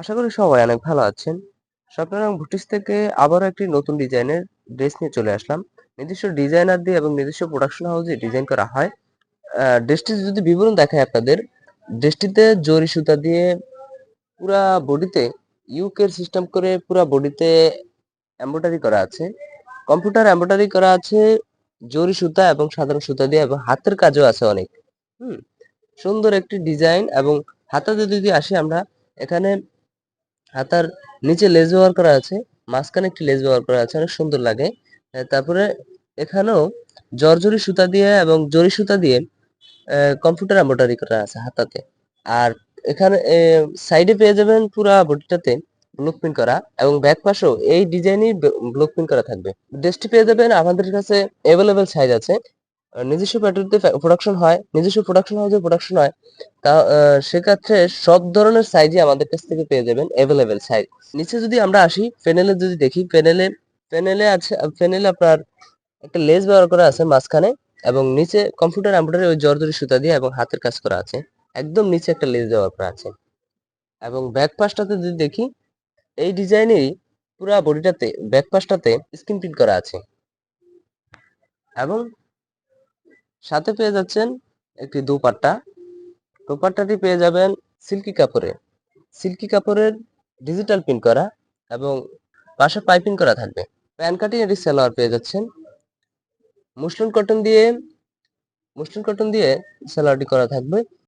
আশা করি সবাই অনেক ভালো আছেন। স্বপ্নারায়ণ বুটিক্স থেকে আবারও একটি নতুন ডিজাইনের ড্রেস নিয়ে চলে আসলাম। নিজস্ব ডিজাইনার দিয়ে এবং নিজস্ব প্রোডাকশন হাউসে ডিজাইন করা হয়। ড্রেসটি যদি বিবরণ দেখায় আপনাদের, ড্রেসটিতে জরি সুতা দিয়ে পুরা বডিতে ইউকের সিস্টেম করে পুরা বডিতে এমব্রয়ডারি করা আছে। কম্পিউটার এমব্রয়ডারি করা আছে জরি সুতা এবং সাধারণ সুতা দিয়ে এবং হাতের কাজও আছে অনেক। হুম? সুন্দর একটি ডিজাইন এবং হাতাতে যদি আসি আমরা এখানে হাতার নিচে লেজ ব্যবহার করা আছে, মাঝখানে একটি লেজ ব্যবহার করা আছে, অনেক সুন্দর লাগে। তারপরে এখানেও জর্জরি সুতা দিয়ে এবং জরি সুতা দিয়ে কম্পিউটার এমব্রয়ডারি করা আছে হাতাতে। আর এখানে সাইডে পেয়ে যাবেন পুরা বডিটাতে ব্লক প্রিন্ট করা এবং ব্যাক পাশেও এই ডিজাইনই ব্লক প্রিন্ট করা থাকবে। ড্রেসটি পেয়ে যাবেন আমাদের কাছে এভেইলেবল সাইজ আছে। নিজস্ব ফ্যাক্টরিতে প্রোডাকশন হয়, নিজস্ব প্রোডাকশন হাউসে প্রোডাকশন হয়। তা সেক্ষেত্রে সব ধরনের সাইজই আমাদের কাছ থেকে পেয়ে যাবেন অ্যাভেলেবেল সাইজ। নিচে যদি আমরা আসি প্যানেলে যদি দেখি প্যানেলে প্যানেলে আছে প্যানেলে আপনার একটা লেস ব্যবহার করা আছে মাঝখানে এবং নিচে কম্পিউটার এমব্রয়ডারি ওই জর্জরি সুতা দিয়ে এবং হাতের কাজ করা আছে। একদম নিচে একটা লেস ব্যবহার করা আছে। এবং ব্যাক পাশটাতে যদি দেখি এই ডিজাইনেরই পুরা বডিটাতে ব্যাক পাশটাতে স্ক্রিন প্রিন্ট করা আছে। এবং সাথে পেয়ে যাচ্ছেন একটি দুপাট্টা দুপাট্টাটি পেয়ে যাবেন সিল্কি কাপড়ে। সিল্কি কাপড়ের ডিজিটাল প্রিন্ট করা এবং পাশে পাইপিং করা থাকবে। প্যান কাটিং এটি সালোয়ার পেয়ে যাচ্ছেন। মুসলিন কটন দিয়ে মুসলিন কটন দিয়ে সালোয়ারটি করা থাকবে